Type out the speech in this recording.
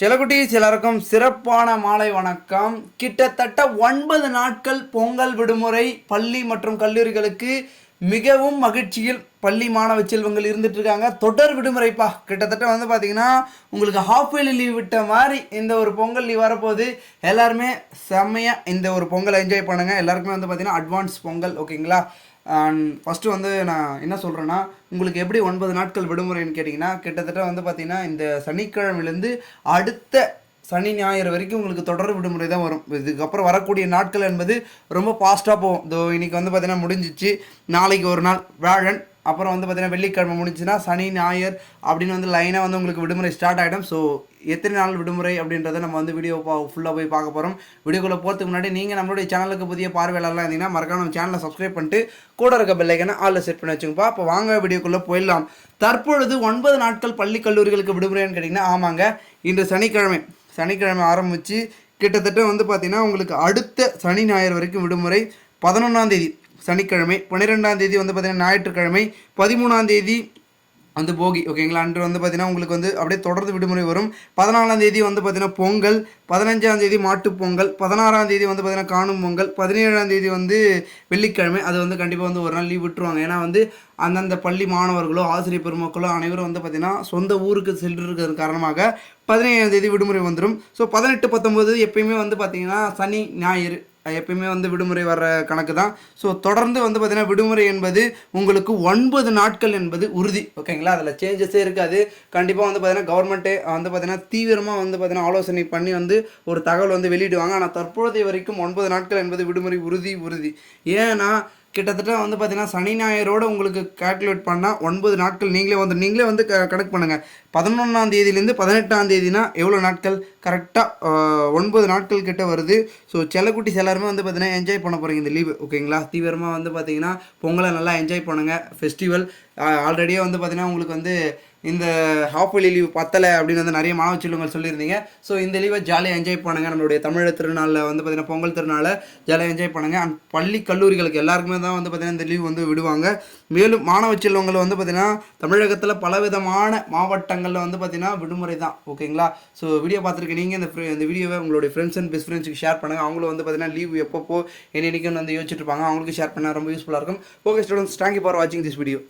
சிலகுட்டி சிலருக்கும் சிறப்பான மாலை வணக்கம். கிட்டத்தட்ட ஒன்பது நாட்கள் பொங்கல் விடுமுறை பள்ளி மற்றும் கல்லூரிகளுக்கு மிகவும் மகிழ்ச்சியில் பள்ளி மாணவ செல்வங்கள் இருந்துட்டு இருக்காங்க தொடர் விடுமுறைப்பா. கிட்டத்தட்ட வந்து பார்த்தீங்கன்னா உங்களுக்கு ஹாஃப் இயர்லி லீவ் விட்ட மாதிரி இந்த ஒரு பொங்கல் லீவ் வரப்போகுது. எல்லாருமே செம்மையாக இந்த ஒரு பொங்கலை என்ஜாய் பண்ணுங்க. எல்லாருக்குமே வந்து பார்த்தீங்கன்னா அட்வான்ஸ் பொங்கல் ஓகேங்களா ஃபஸ்ட்டு வந்து நான் என்ன சொல்கிறேன்னா உங்களுக்கு எப்படி ஒன்பது நாட்கள் விடுமுறைன்னு கேட்டிங்கன்னா கிட்டத்தட்ட வந்து பார்த்தீங்கன்னா இந்த சனிக்கிழமையிலேருந்து அடுத்த சனி ஞாயிறு வரைக்கும் உங்களுக்கு தொடர் விடுமுறை தான் வரும். இதுக்கப்புறம் வரக்கூடிய நாட்கள் என்பது ரொம்ப ஃபாஸ்ட்டாக போகும். இதோ இன்னைக்கு வந்து பார்த்திங்கன்னா முடிஞ்சிச்சு. நாளைக்கு ஒரு நாள் வியாழன் அப்புறம் வந்து பார்த்தீங்கன்னா வெள்ளிக்கிழமை முடிஞ்சுன்னா சனி ஞாயிறு அப்படின்னு வந்து லைனாக வந்து உங்களுக்கு விடுமுறை ஸ்டார்ட் ஆகிடும் ஸோ எத்தனை நாள் விடுமுறை அப்படின்றத நம்ம வந்து வீடியோ பா ஃபுல்லாக போய் பார்க்க போகிறோம் வீடியோக்குள்ளே போகிறதுக்கு முன்னாடி நீங்கள் நம்மளுடைய சேனலுக்கு புதிய பார்வையாளர்லாம் இருந்தீங்கன்னா மறக்காம நம்ம சேனலை சப்ஸ்கிரைப் பண்ணிட்டு கூட இருக்க பெல்லைக்கனை ஆளில் செட் பண்ணி வச்சுங்கப்பா. அப்போ வாங்க வீடியோக்குள்ளே போயிடலாம். தற்பொழுது ஒன்பது நாட்கள் பள்ளி கல்லூரிகளுக்கு விடுமுறைன்னு கேட்டிங்கன்னா ஆமாங்க. இன்று சனிக்கிழமை. சனிக்கிழமை ஆரம்பித்து கிட்டத்தட்ட வந்து பார்த்தீங்கன்னா உங்களுக்கு அடுத்த சனி ஞாயிறு வரைக்கும் விடுமுறை பதினொன்றாம் தேதி சனிக்கிழமை பன்னிரெண்டாம் தேதி வந்து பார்த்தீங்கன்னா ஞாயிற்றுக்கிழமை பதிமூணாம் தேதி வந்து போகி ஓகேங்களா அன்று வந்து பார்த்தீங்கன்னா உங்களுக்கு வந்து அப்படியே தொடர்ந்து விடுமுறை வரும். பதினாலாம் தேதி வந்து பார்த்தீங்கன்னா பொங்கல் பதினஞ்சாம் தேதி மாட்டுப் பொங்கல் பதினாறாம் தேதி வந்து பார்த்தீங்கன்னா காணும் பொங்கல் பதினேழாம் தேதி வந்து வெள்ளிக்கிழமை அது வந்து கண்டிப்பாக வந்து ஒரு நாள் லீவ் விட்டுருவாங்க. ஏன்னா வந்து அந்தந்த பள்ளி மாணவர்களோ ஆசிரியர் பெருமக்களோ அனைவரும் வந்து பார்த்திங்கன்னா சொந்த ஊருக்கு சென்றிருக்கிறது காரணமாக பதினேழாம் தேதி விடுமுறை வந்துடும் ஸோ பதினெட்டு பத்தொம்போது எப்பயுமே வந்து பார்த்தீங்கன்னா சனி ஞாயிறு எப்பயுமே வந்து விடுமுறை வர்ற கணக்கு தான் ஸோ தொடர்ந்து வந்து பார்த்திங்கன்னா விடுமுறை என்பது உங்களுக்கு ஒன்பது நாட்கள் என்பது உறுதி. ஓகேங்களா அதில் சேஞ்சஸே இருக்காது. கண்டிப்பாக வந்து பார்த்தீங்கன்னா கவர்மெண்ட்டே வந்து பார்த்தீங்கன்னா தீவிரமாக வந்து பார்த்திங்கன்னா ஆலோசனை பண்ணி வந்து ஒரு தகவல் வந்து வெளியிடுவாங்க. ஆனால் தற்போதைய வரைக்கும் ஒன்பது நாட்கள் என்பது விடுமுறை உறுதி உறுதி. ஏன்னா கிட்டத்தட்ட வந்து பார்த்தீங்கன்னா சனி ஞாயிறோட உங்களுக்கு கால்குலேட் பண்ணால் ஒன்பது நாட்கள் நீங்களே வந்து நீங்களே வந்து க கணக்கு பண்ணுங்கள் பதினொன்றாம் தேதியிலேருந்து பதினெட்டாம் தேதினா எவ்வளோ நாட்கள்? கரெக்டாக ஒன்பது நாட்கள் கிட்ட வருது. ஸோ செல்லக்குட்டி எல்லாருமே வந்து பார்த்தீங்கன்னா என்ஜாய் பண்ண போகிறீங்க இந்த லீவு ஓகேங்களா தீவிரமாக வந்து பார்த்தீங்கன்னா பொங்கலை நல்லா என்ஜாய் பண்ணுங்கள் ஃபெஸ்டிவல் ஆல்ரெடியே வந்து பார்த்தீங்கன்னா உங்களுக்கு வந்து இந்த ஹாஃப் இயர்லி லீவ் பத்தலை அப்படின்னு வந்து நிறைய மாணவ செல்வங்கள் சொல்லியிருந்தீங்க. ஸோ இந்த லீவை ஜாலியாக என்ஜாய் பண்ணுங்கள் நம்மளுடைய தமிழர் திருநாளில் வந்து பார்த்தீங்கன்னா பொங்கல் திருநாளை ஜாலியாக என்ஜாய் பண்ணுங்கள் அண்ட் பள்ளி கல்லூரிகளுக்கு எல்லாருக்குமே தான் வந்து பார்த்தீங்கன்னா இந்த லீவ் வந்து விடுவாங்க. மேலும் மாணவ செல்வங்கள் வந்து பார்த்தீங்கன்னா தமிழகத்தில் பலவிதமான மாவட்டங்களில் வந்து பார்த்தீங்கன்னா விடுமுறை தான். ஓகேங்களா ஸோ வீடியோ பார்த்துருக்க நீங்கள் இந்த இந்த வீடியோவை உங்களுடைய ஃப்ரெண்ட்ஸ் அண்ட் பெஸ்ட் ஃப்ரெண்ட்ஸுக்கு ஷேர் பண்ணுங்கள் அவங்களும் வந்து பார்த்தீங்கன்னா லீவ் எப்பப்போ என்னென்னைக்குன்னு வந்து யோசிச்சுட்டு இருப்பாங்க. அவங்களுக்கு ஷேர் பண்ணால் ரொம்ப யூஸ்ஃபுல்லாக இருக்கும். Okay students thank you for வாட்சிங் திஸ் வீடியோ